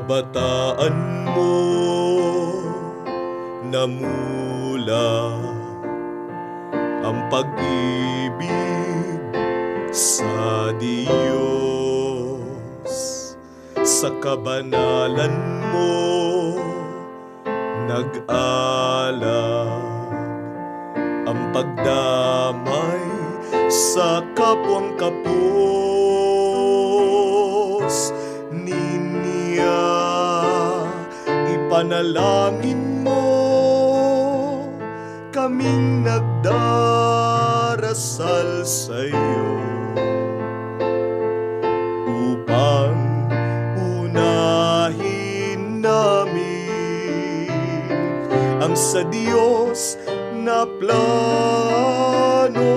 Kabataan mo namula ang pag-ibig sa Diyos. Sa kabanalan mo nag-alag ang pagdamay sa kapwang kapos ipanalangin mo kaming nagdarasal sa iyo upang unahin namin ang sa Diyos na plano.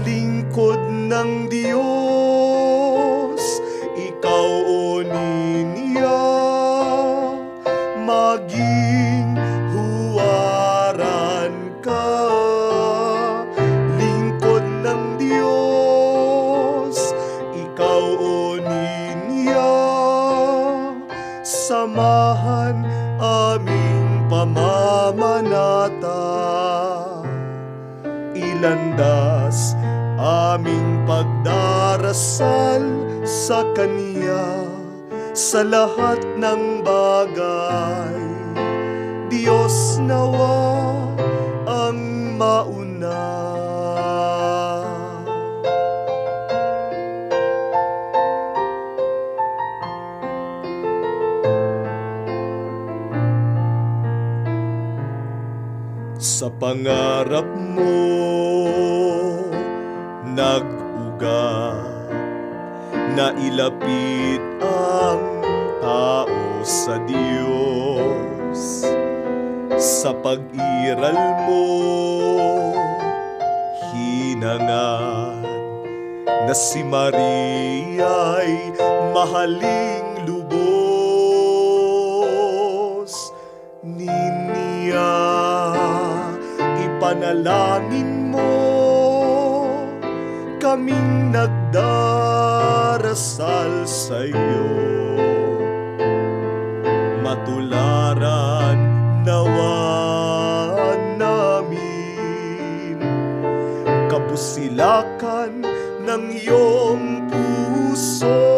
Lingkod ng Diyos ikaw o pamamanata ilandas aming pagdarasal sa Kaniya sa lahat ng bagay. Diyos nawa ang mauna. Sa pangarap mo nag-uga na ilapit ang tao sa Diyos. Sa pag-iral mo hinangan na si Maria'y mahaling lubos. Niya ipanalangin mo. Kaming nagdarasal sa iyo. Matularan nawa namin. Kabusilakan ng iyong puso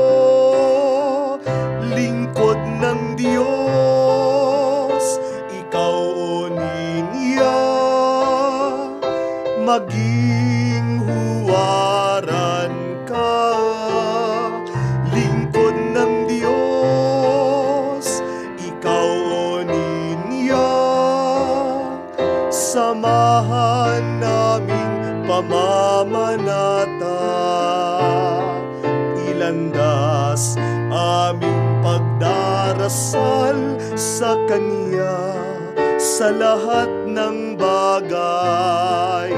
maging huwaran ka. Lingkod ng Diyos ikaw o niya samahan naming pamamanata. Ilandas aming pagdarasal sa Kanya sa lahat ng bagay.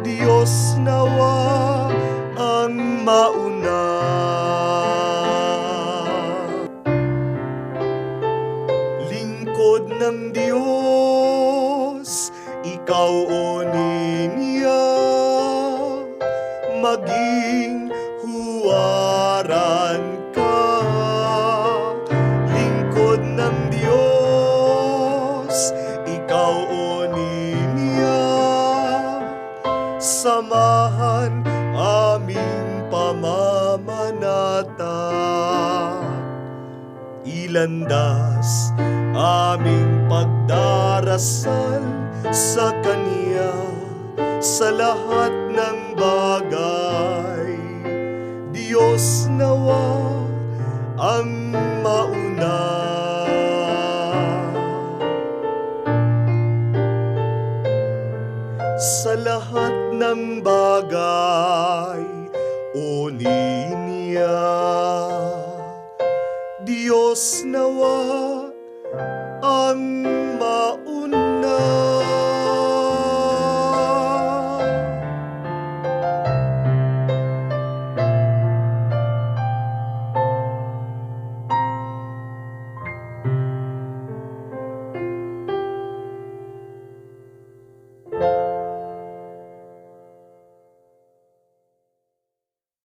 Diyos nawa ang mauna. Lingkod ng Diyos, ikaw o niya, maging huwaran ka. Lingkod ng Diyos, ikaw o niya, samahan aming pamamanata. Ilandas aming pagdarasal sa Kanya sa lahat lahat ng bagay, O niya. Diyos nawa, Amen.